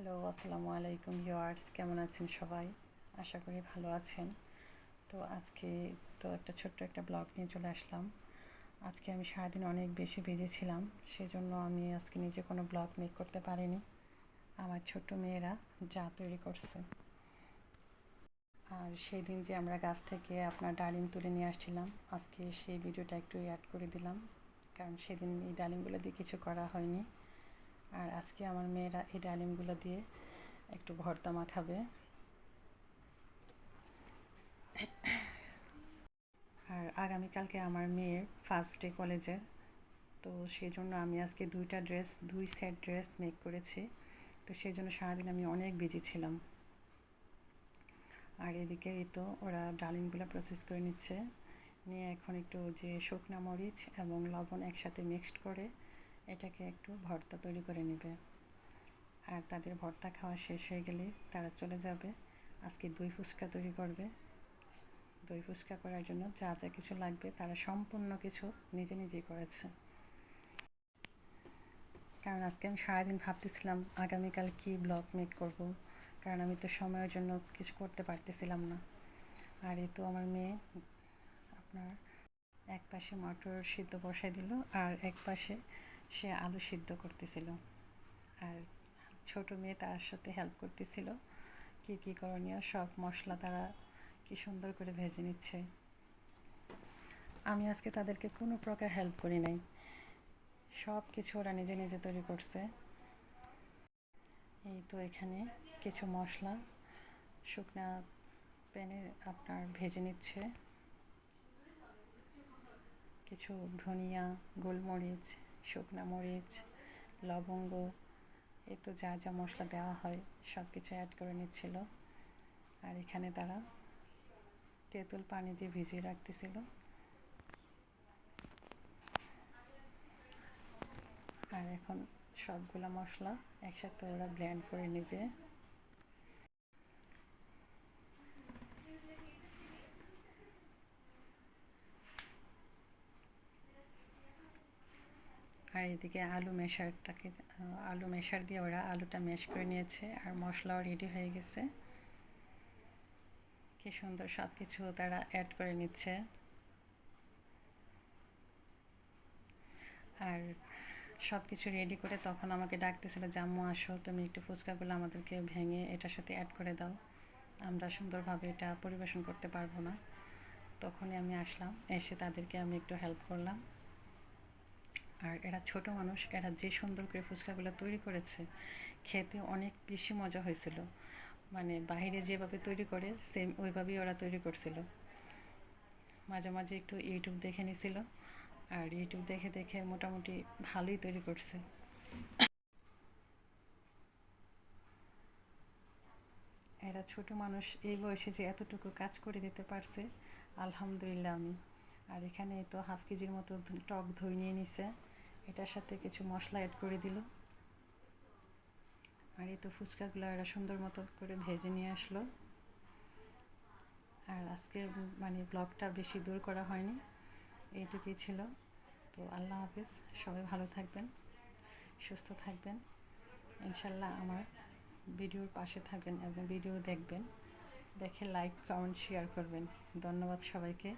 Hello, আসসালামু আলাইকুম viewers, কেমন আছেন সবাই? আশা করি ভালো আছেন। তো আজকে তো একটা ছোট্ট একটা ব্লগ নিয়ে চলে আসলাম। আজকে আমি সারাদিন অনেক বেশি বিজি ছিলাম, সেজন্য আমি আজকে নিজে কোনো ব্লগ মেক করতে পারিনি। আমার ছোট্ট মেয়েরা যা তৈরি করছে। আর সেই দিন যে আমরা গাছ থেকে আপনার ডালিম তুলে নিয়ে আসছিলাম, আজকে সেই ভিডিওটা একটু অ্যাড করে দিলাম। কারণ সেদিন এই ডালিমগুলো দিয়ে কিছু করা হয়নি। আর আজকে আমার মেয়েরা এই ডালিমগুলো দিয়ে একটু ভর্তা মাখাবে। আর আগামীকালকে আমার মেয়ের ফার্স্ট ডে কলেজের তো সেই জন্য আমি আজকে দুইটা ড্রেস দুই সেট ড্রেস মেক করেছি। তো সেই জন্য সারাদিন আমি অনেক বিজি ছিলাম। আর এদিকে এই তো ওরা ডালিমগুলো প্রসেস করে নিচ্ছে। নিয়ে এখন একটু যে শুকনা মরিচ এবং লবণ একসাথে মিক্সড করে এটাকে একটু ভর্তা তৈরি করে নেবে। আর তাদের ভর্তা খাওয়া শেষ হয়ে গেলে তারা চলে যাবে। আজকে দই ফুচকা তৈরি করবে। দই ফুচকা করার জন্য যা যা কিছু লাগবে তারা সম্পূর্ণ কিছু নিজে নিজেই করেছে। কারণ আজকে আমি সারাদিন ভাবতেছিলাম আগামীকাল কি ব্লগ মেক করব। কারণ আমি তো সময়ের জন্য কিছু করতে পারতেছিলাম না। আর এই তো আমার মেয়ে আপনার এক পাশে মটর সিদ্ধ বসাই দিল আর এক পাশে সে আলু সিদ্ধ করতেছিল। আর ছোট মেয়ে তার সাথে হেল্প করতেছিল। কি কি করণীয়? সব মশলা তারা কি সুন্দর করে ভেজে নিচ্ছে। আমি আজকে তাদেরকে কোনো প্রকার হেল্প করি নাই। সব কিছু ওরা নিজে নিজে তৈরি করছে। এই তো এখানে কিছু মশলা শুকনা প্যানে আপনার ভেজে নিচ্ছে। কিছু ধনিয়া, গোলমরিচ শুকনা মরিচ, লবঙ্গ, এ তো যা যা মশলা দেওয়া হয় সব কিছু অ্যাড করে নিচ্ছিল। আর এখানে তারা তেঁতুল পানি দিয়ে ভিজিয়ে রাখতেছিল। আর এখন সবগুলো মশলা একসাথে ওরা ব্ল্যান্ড করে নেবে। আর এদিকে আলু মেশারটাকে, আলু মেশার দিয়ে ওরা আলুটা ম্যাশ করে নিয়েছে আর মশলাও রেডি হয়ে গেছে। কি সুন্দর সব কিছু তারা অ্যাড করে নিচ্ছে। আর সব কিছু রেডি করে তখন আমাকে ডাকতেছিল, জাম্মু আসো, তুমি একটু ফুচকাগুলো আমাদেরকে ভেঙে এটার সাথে অ্যাড করে দাও। আমরা সুন্দরভাবে এটা পরিবেশন করতে পারব না। তখনই আমি আসলাম, এসে তাদেরকে আমি একটু হেল্প করলাম। আর এরা ছোট মানুষ, এরা যে সুন্দর করে ফুচকাগুলো তৈরি করেছে, খেতে অনেক বেশি মজা হয়েছিল। মানে বাইরে যেভাবে তৈরি করে সেম ওইভাবেই ওরা তৈরি করছিল। মাঝে মাঝে একটু ইউটিউব দেখে নিছিল, আর ইউটিউব দেখে দেখে মোটামুটি ভালোই তৈরি করছে। এরা ছোট মানুষ, এই বয়সে যে এতটুকু কাজ করে দিতে পারছে, আলহামদুলিল্লাহ আমি। আর এখানে তো হাফ কেজির মতো টক ধুই নিয়ে নিছে। এটার সাথে কিছু মশলা অ্যাড করে দিল। আর এই তো ফুচকাগুলো এরা সুন্দর মতো করে ভেজে নিয়ে আসলো। আর আজকে মানে ব্লগটা বেশি দূর করা হয়নি, এইটুকুই ছিল। তো আল্লাহ হাফিজ, সবাই ভালো থাকবেন, সুস্থ থাকবেন। ইনশাল্লাহ আমার ভিডিওর পাশে থাকবেন এবং ভিডিও দেখবেন। দেখে লাইক কমেন্ট শেয়ার করবেন। ধন্যবাদ সবাইকে।